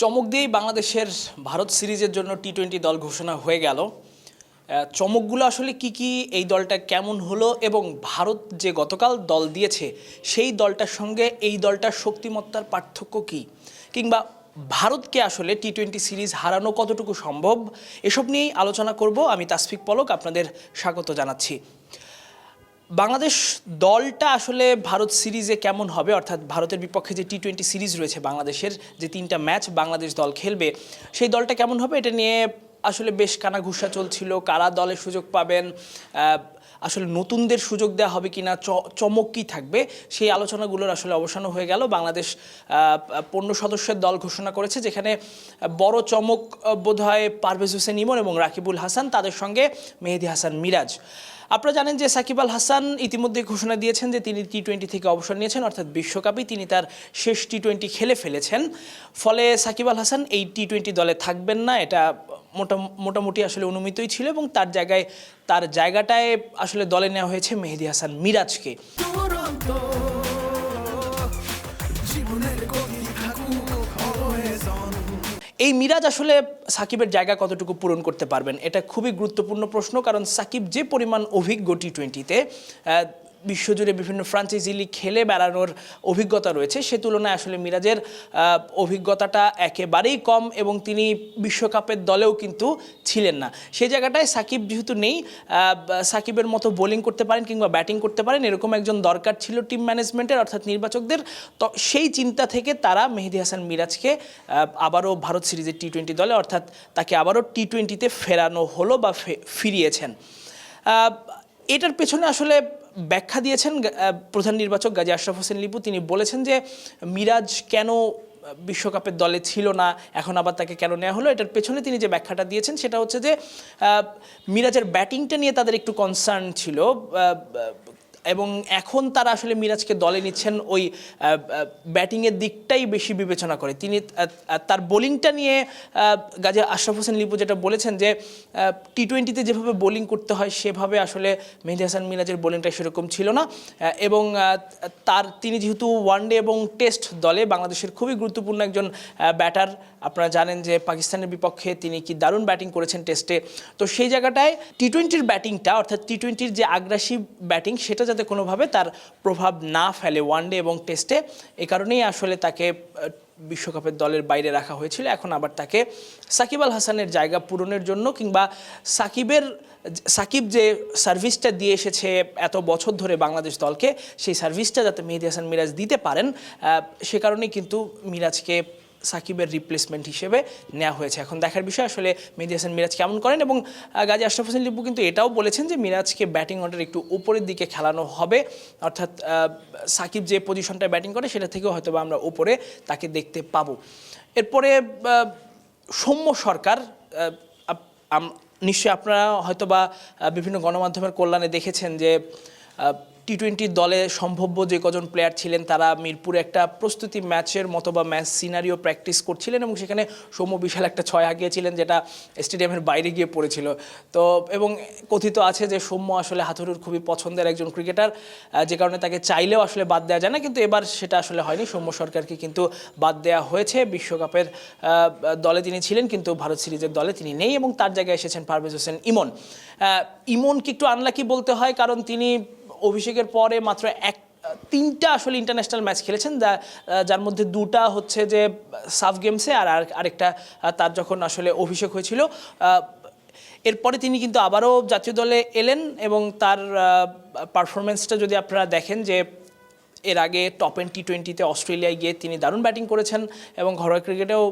চমক দিয়েই বাংলাদেশের ভারত সিরিজের জন্য টি টোয়েন্টি দল ঘোষণা হয়ে গেল। চমকগুলো আসলে কি কি, এই দলটা কেমন হলো এবং ভারত যে গতকাল দল দিয়েছে, সেই দলটার সঙ্গে এই দলটার শক্তিমত্তার পার্থক্য কি? কিংবা ভারতকে আসলে টি টোয়েন্টি সিরিজ হারানো কতটুকু সম্ভব? এসব নিয়েই আলোচনা করব। আমি তাসফিক পলক, আপনাদের স্বাগত জানাচ্ছি। বাংলাদেশ দলটা আসলে ভারত সিরিজে কেমন হবে? অর্থাৎ ভারতের বিপক্ষে যে টি টোয়েন্টি সিরিজ রয়েছে বাংলাদেশের, যে তিনটা ম্যাচ বাংলাদেশ দল খেলবে, সেই দলটা কেমন হবে? এটা নিয়ে আসলে বেশ কানাঘুষা চলছিল। কারা দলে সুযোগ পাবেন? আসলে নতুনদের সুযোগ দেওয়া হবে কিনা? চ- চমক কী থাকবে? সেই আলোচনাগুলোর আসলে অবসানও হয়ে গেল। বাংলাদেশ পনেরো সদস্যের দল ঘোষণা করেছে, যেখানে বড় চমক বোধ হয় পারভেজ হোসেন ইমন এবং রাকিবুল হাসান, তাদের সঙ্গে মেহেদি হাসান মিরাজ। আপনারা জানেন যে সাকিব আল হাসান ইতিমধ্যে ঘোষণা দিয়েছেন যে তিনি টি টোয়েন্টি থেকে অবসর নিয়েছেন, অর্থাৎ বিশ্বকাপে তিনি তার শেষ টি টোয়েন্টি খেলে ফেলেছেন। ফলে সাকিব আল হাসান এই টি টোয়েন্টি দলে থাকবেন না, এটা মোটা, মোটামুটি আসলে অনুমিতই ছিল এবং তার জায়গায়, তার জায়গাটায় আসলে দলে নেওয়া হয়েছে মেহেদি হাসান মিরাজকে। এই মিরাজ আসলে সাকিবের জায়গা কতটুকু পূরণ করতে পারবেন? এটা খুবই গুরুত্বপূর্ণ প্রশ্ন, কারণ সাকিব যে পরিমাণ অভিজ্ঞ টি টোয়েন্টিতে বিশ্বজুড়ে বিভিন্ন ফ্রাঞ্চাইজি লিগ খেলে বেড়ানোর অভিজ্ঞতা রয়েছে। সে তুলনায় আসলে মিরাজের অভিজ্ঞতাটা একেবারেই কম এবং তিনি বিশ্বকাপের দলেও কিন্তু ছিলেন না। সেই জায়গাটায় সাকিব যেহেতু নেই সাকিবের মতো বোলিং করতে পারেন কিংবা ব্যাটিং করতে পারেন, এরকম একজন দরকার ছিল টিম ম্যানেজমেন্টের অর্থাৎ নির্বাচকদের। তো সেই চিন্তা থেকে তারা মেহেদি হাসান মিরাজকে আবারও ভারত সিরিজের টি টোয়েন্টি দলে, অর্থাৎ তাকে আবারও টি টোয়েন্টিতে ফেরানো হলো বা ফিরিয়েছেন। এটার পেছনে আসলে ব্যাখ্যা দিয়েছেন প্রধান নির্বাচক গাজী আশরাফ হোসেন লিপু। তিনি বলেছেন যে, মিরাজ কেন বিশ্বকাপের দলে ছিল না, এখন আবার তাকে কেন নেওয়া হলো? এটার পেছনে তিনি যে ব্যাখ্যাটা দিয়েছেন, সেটা হচ্ছে যে মিরাজের ব্যাটিংটা নিয়ে তাদের একটু কনসার্ন ছিল। এবং এখন তারা আসলে মিরাজকে দলে নিচ্ছেন ওই ব্যাটিংয়ের দিকটাই বেশি বিবেচনা করে। তিনি তার বোলিংটা নিয়ে গাজী আশরাফ হোসেন লিপু যেটা বলেছেন যে টি টোয়েন্টিতে যেভাবে বোলিং করতে হয় সেভাবে আসলে মেহেদি হাসান মিরাজের বোলিংটা সেরকম ছিল না। এবং তার, তিনি যেহেতু ওয়ানডে এবং টেস্ট দলে বাংলাদেশের খুবই গুরুত্বপূর্ণ একজন ব্যাটার আপনারা জানেন যে পাকিস্তানের বিপক্ষে তিনি কি দারুণ ব্যাটিং করেছেন টেস্টে তো সেই জায়গাটায় টি টোয়েন্টির ব্যাটিংটা অর্থাৎ টি টোয়েন্টির যে আগ্রাসী ব্যাটিং সেটা যাতে কোনোভাবে তার প্রভাব না ফেলে ওয়ানডে এবং টেস্টে এ। কারণেই আসলে তাকে বিশ্বকাপের দলের বাইরে রাখা হয়েছিল। এখন আবার তাকে সাকিব আল হাসানের জায়গা পূরণের জন্য কিংবা সাকিবের, সাকিব যে সার্ভিসটা দিয়ে এসেছে এত বছর ধরে বাংলাদেশ দলকে, সেই সার্ভিসটা যাতে মেহেদি হাসান মিরাজ দিতে পারেন সে কারণেই কিন্তু মিরাজকে সাকিবের রিপ্লেসমেন্ট হিসেবে নেওয়া হয়েছে। এখন দেখার বিষয় আসলে মেহেদি হাসান মিরাজ কেমন করেন এবং গাজী আশরাফ হোসেন লিপু কিন্তু এটাও বলেছেন যে মিরাজকে ব্যাটিং অর্ডার একটু উপরের দিকে খেলানো হবে। অর্থাৎ সাকিব যে পজিশনটা ব্যাটিং করে সেটা থেকেও হয়তো আমরা উপরে তাকে দেখতে পাবো। এরপরে সৌম্য সরকার নিশ্চয়ই আপনারা হয়তো বা বিভিন্ন গণমাধ্যমের কল্যাণে দেখেছেন যে টি টোয়েন্টি দলে সম্ভাব্য যে কজন প্লেয়ার ছিলেন, তারা মিরপুরে একটা প্রস্তুতি ম্যাচের মতো বা ম্যাচ সিনারিও প্র্যাকটিস করছিলেন এবং সেখানে সৌম্য বিশাল একটা ছয় হাঁকিয়েছিলেন যেটা স্টেডিয়ামের বাইরে গিয়ে পড়েছিল। তো, এবং কথিত আছে যে সৌম্য আসলে হাথুরুর খুবই পছন্দের একজন ক্রিকেটার যে কারণে তাকে চাইলেও আসলে বাদ দেওয়া যায় না, কিন্তু এবার সেটা আসলে হয়নি। সৌম্য সরকারকে কিন্তু বাদ দেওয়া হয়েছে। বিশ্বকাপের দলে তিনি ছিলেন, কিন্তু ভারত সিরিজের দলে তিনি নেই এবং তার জায়গায় এসেছেন পারভেজ হোসেন ইমন। ইমনকে একটু আনলাকি বলতে হয়, কারণ তিনি অভিষেকের পরে মাত্র এক তিনটা আসলে ইন্টারন্যাশনাল ম্যাচ খেলেছেন যা যার মধ্যে দুটা হচ্ছে যে সাফ গেমসে আর আর- আরেকটা তার যখন আসলে অভিষেক হয়েছিল। এরপরে তিনি কিন্তু আবারও জাতীয় দলে এলেন এবং তার পারফরমেন্সটা যদি আপনারা দেখেন যে এর আগে টপ এন টি টোয়েন্টিতে অস্ট্রেলিয়ায় গিয়ে তিনি দারুণ ব্যাটিং করেছেন এবং ঘরোয়া ক্রিকেটেও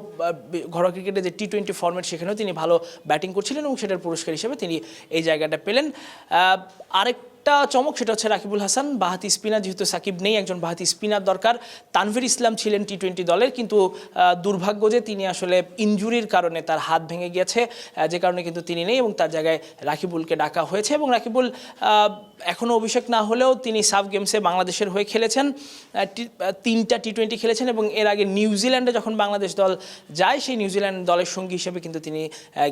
ঘরোয়া ক্রিকেটে যে টি টোয়েন্টি ফর্মেট সেখানেও তিনি ভালো ব্যাটিং করছিলেন এবং সেটার পুরস্কার হিসেবে তিনি এই জায়গাটা পেলেন। আহ, আরেকটা চমক, সেটা হচ্ছে রাকিবুল হাসান। বাহাতি স্পিনার, যেহেতু সাকিব নেই, একজন বাহাতি স্পিনার দরকার। তানভীর ইসলাম ছিলেন টি টোয়েন্টি দলের, কিন্তু দুর্ভাগ্য যে তিনি আসলে ইনজুরির কারণে তার হাত ভেঙে গিয়েছে যে কারণে কিন্তু তিনি নেই এবং তার জায়গায় রাকিবুলকে ডাকা হয়েছে এবং রাকিবুল এখনও অভিষেক না হলেও তিনি সাফ গেমসে বাংলাদেশের হয়ে খেলেছেন। তিনটা টি টোয়েন্টি খেলেছেন এবং এর আগে নিউজিল্যান্ডে যখন বাংলাদেশ দল যায়, সেই নিউজিল্যান্ড দলের সঙ্গী হিসেবে কিন্তু তিনি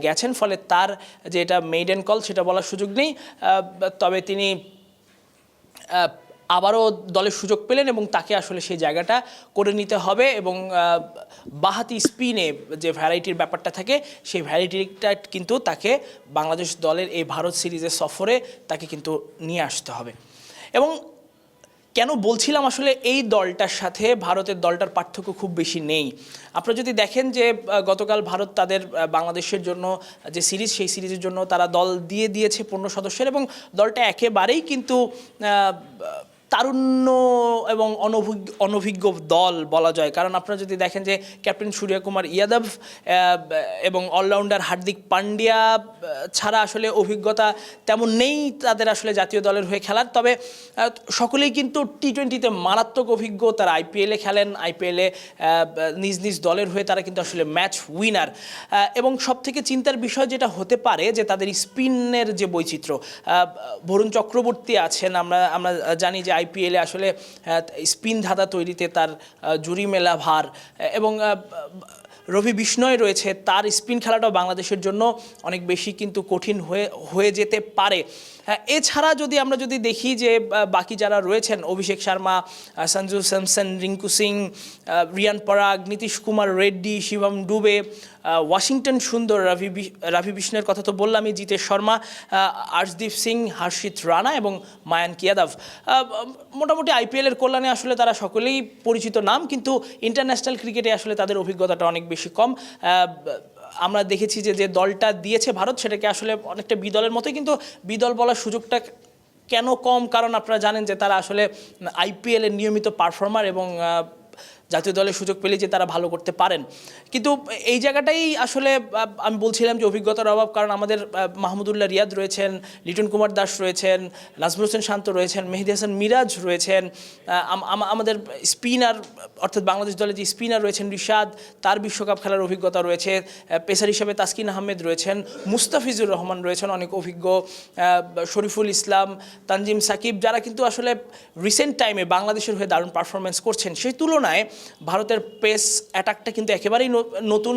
গেছেন। ফলে তার যে এটা মেইডেন কল সেটা বলার সুযোগ নেই। তবে তিনি আবারও দলের সুযোগ পেলেন এবং তাকে আসলে সেই জায়গাটা করে নিতে হবে এবং বাহাতি স্পিনে যে ভ্যারাইটির ব্যাপারটা থাকে, সেই ভ্যারাইটিটা কিন্তু তাকে বাংলাদেশ দলের এই ভারত সিরিজের সফরে তাকে কিন্তু নিয়ে আসতে হবে। এবং কেন বলছিলাম আসলে এই দলটার সাথে ভারতের দলটার পার্থক্য খুব বেশি নেই? আপনারা যদি দেখেন যে গতকাল ভারত তাদের বাংলাদেশের জন্য, যে সিরিজ, সেই সিরিজের জন্য তারা দল দিয়ে দিয়েছে পনেরো সদস্যের এবং দলটা একেবারেই কিন্তু তারুণ্য এবং অনভিজ্ঞ অনভিজ্ঞ দল বলা যায়। কারণ আপনারা যদি দেখেন যে ক্যাপ্টেন সূর্যকুমার ইয়াদব এবং অলরাউন্ডার হার্দিক পান্ডিয়া ছাড়া আসলে অভিজ্ঞতা তেমন নেই তাদের আসলে জাতীয় দলের হয়ে খেলার। তবে সকলেই কিন্তু টি টোয়েন্টিতে মারাত্মক অভিজ্ঞ। তারা আইপিএলে খেলেন। আইপিএলে নিজ নিজ দলের হয়ে তারা কিন্তু আসলে ম্যাচ উইনার এবং সবথেকে চিন্তার বিষয় যেটা হতে পারে যে তাদের স্পিনের যে বৈচিত্র্য বরুণ চক্রবর্তী আছেন। আমরা আমরা জানি যে আইপিএলে আসলে স্পিন ধাঁধা তৈরিতে তার জুরি মেলা ভার। এবং রবি বিষ্ণয় রয়েছে, তার স্পিন খেলাটাও বাংলাদেশের জন্য অনেক বেশি কিন্তু কঠিন হয়ে হয়ে যেতে পারে। এছাড়া যদি আমরা যদি দেখি যে বাকি যারা রয়েছেন অভিষেক শর্মা সঞ্জু স্যামসন রিঙ্কু সিং রিয়ান পরাগ নীতিশ কুমার রেড্ডি শিবম ডুবে ওয়াশিংটন সুন্দর বি- রবি বিষ্ণের কথা তো বললামই জিতেশ শর্মা আর্শদীপ সিং হর্ষিত রানা এবং মায়ান আহ, মোটামুটি আইপিএলের কল্যাণে আসলে তারা সকলেই পরিচিত নাম কিন্তু ইন্টারন্যাশনাল ক্রিকেটে আসলে তাদের অভিজ্ঞতাটা অনেক বেশি কম। আমরা দেখেছি যে যে দলটা দিয়েছে ভারত, সেটাকে আসলে অনেকটা বিদলের মতোই, কিন্তু বিদল বলার সুযোগটা কেন কম? কারণ আপনারা জানেন যে, তারা আসলে আইপিএলের নিয়মিত পারফর্মার এবং জাতীয় দলের সুযোগ পেলে যে তারা ভালো করতে পারেন। কিন্তু এই জায়গাটাই আসলে আমি বলছিলাম যে অভিজ্ঞতার অভাব, কারণ আমাদের মাহমুদুল্লাহ রিয়াদ রয়েছেন, লিটন কুমার দাস রয়েছেন, নাজমুল হোসেন শান্ত রয়েছেন, মেহেদি হাসান মিরাজ রয়েছেন আমাদের স্পিনার, অর্থাৎ বাংলাদেশ দলে যে স্পিনার রয়েছেন রিশাদ, তার বিশ্বকাপ খেলার অভিজ্ঞতা রয়েছে পেসার হিসেবে তাসকিন আহমেদ রয়েছেন, মুস্তাফিজুর রহমান রয়েছেন, অনেক অভিজ্ঞ শরীফুল ইসলাম, তানজিম সাকিব, যারা কিন্তু আসলে রিসেন্ট টাইমে বাংলাদেশের হয়ে দারুণ পারফরমেন্স করছেন। সেই তুলনায় ভারতের পেস অ্যাটাকটা কিন্তু একেবারেই নতুন।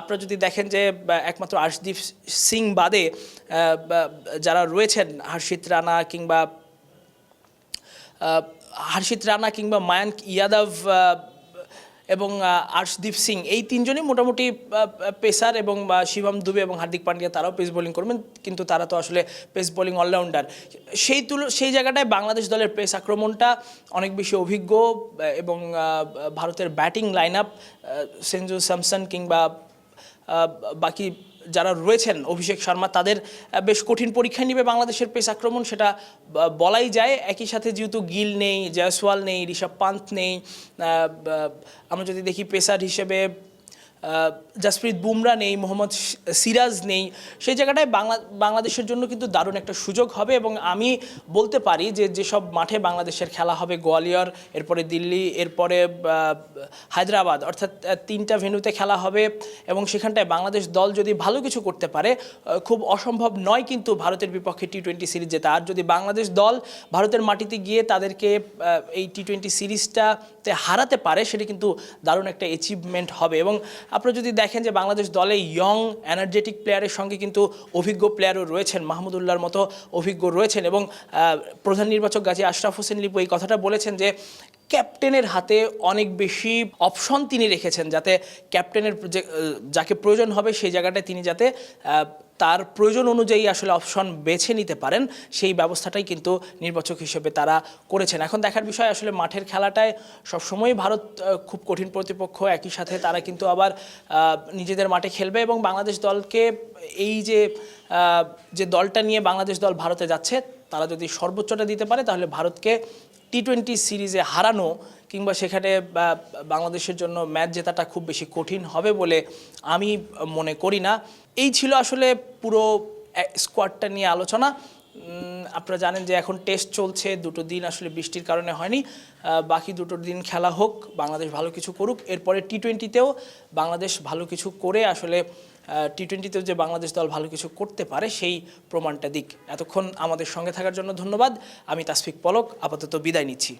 আপনারা যদি দেখেন যে একমাত্র আর্শদীপ সিং বাদে যারা রয়েছেন, হর্ষিত রানা কিংবা হর্ষিত রানা কিংবা মায়ান ইয়াদব এবং আর্শদীপ সিং, এই তিনজনই মোটামুটি পেসার এবং শিবম দুবে এবং হার্দিক পান্ডিয়া তারাও পেস বোলিং করবেন, কিন্তু তারা তো আসলে পেস বোলিং অলরাউন্ডার। সেই তুল, সেই জায়গাটায় বাংলাদেশ দলের পেস আক্রমণটা অনেক বেশি অভিজ্ঞ এবং ভারতের batting line up Sanju Samson কিংবা বাকি যারা রয়েছেন অভিষেক শর্মা, তাদের বেশ কঠিন পরীক্ষা নিবে বাংলাদেশের পেস আক্রমণ, সেটা বলাই যায়। একই সাথে যেহেতু গিল নেই, জয়সওয়াল নেই, ঋষভ পান্থ নেই আমরা যদি দেখি পেসার হিসেবে জাসপ্রীত বুমরা নেই, মোহাম্মদ সিরাজ নেই। সেই জায়গাটায় বাংলা, বাংলাদেশের জন্য কিন্তু দারুণ একটা সুযোগ হবে এবং আমি বলতে পারি যে যেসব মাঠে বাংলাদেশের খেলা হবে, গোয়ালিয়র, এরপরে দিল্লি, এরপরে হায়দ্রাবাদ, অর্থাৎ তিনটা ভেন্যুতে খেলা হবে এবং সেখানটায় বাংলাদেশ দল যদি ভালো কিছু করতে পারে খুব অসম্ভব নয় কিন্তু ভারতের বিপক্ষে টি টোয়েন্টি সিরিজ। জেতা আর যদি বাংলাদেশ দল ভারতের মাটিতে গিয়ে তাদেরকে এই টি টোয়েন্টি সিরিজটাতে হারাতে পারে, সেটা কিন্তু দারুণ একটা অ্যাচিভমেন্ট হবে। এবং আপনারা যদি দেখেন যে বাংলাদেশ দলে ইয়ং এনার্জেটিক প্লেয়ারের সঙ্গে কিন্তু অভিজ্ঞ প্লেয়ারও রয়েছেন, মাহমুদুল্লাহর মতো অভিজ্ঞ রয়েছেন। এবং প্রধান নির্বাচক গাজী আশরাফ হোসেন লিপু এই কথাটা বলেছেন যে ক্যাপ্টেনের হাতে অনেক বেশি অপশন তিনি রেখেছেন, যাতে ক্যাপ্টেনের যাকে প্রয়োজন হবে সেই জায়গাটায় তিনি যাতে তার প্রয়োজন অনুযায়ী আসলে অপশন বেছে নিতে পারেন, সেই ব্যবস্থাটাই কিন্তু নির্বাচক হিসেবে তারা করেছেন। এখন দেখার বিষয় আসলে মাঠের খেলাটায় সবসময় ভারত খুব কঠিন প্রতিপক্ষ, একই সাথে তারা কিন্তু আবার নিজেদের মাঠে খেলবে এবং বাংলাদেশ দলকে এই যে যে দলটা নিয়ে বাংলাদেশ দল ভারতে যাচ্ছে, তারা যদি সর্বোচ্চটা দিতে পারে, তাহলে ভারতকে টি টোয়েন্টি সিরিজে হারানো কিংবা সেখানে বাংলাদেশের জন্য ম্যাচ জেতাটা খুব বেশি কঠিন হবে বলে আমি মনে করি না। এই ছিল আসলে পুরো স্কোয়াডটা নিয়ে আলোচনা। আপনারা জানেন যে এখন টেস্ট চলছে, দুটো দিন আসলে বৃষ্টির কারণে হয়নি। বাকি দুটো দিন খেলা হোক, বাংলাদেশ ভালো কিছু করুক। এরপরে টি টোয়েন্টিতেও বাংলাদেশ ভালো কিছু করে আসলে টি টোয়েন্টিতেও যে বাংলাদেশ দল ভালো কিছু করতে পারে, সেই প্রমাণটা দিক। এতক্ষণ আমাদের সঙ্গে থাকার জন্য ধন্যবাদ। আমি তাসফিক পলক, আপাতত বিদায় নিচ্ছি।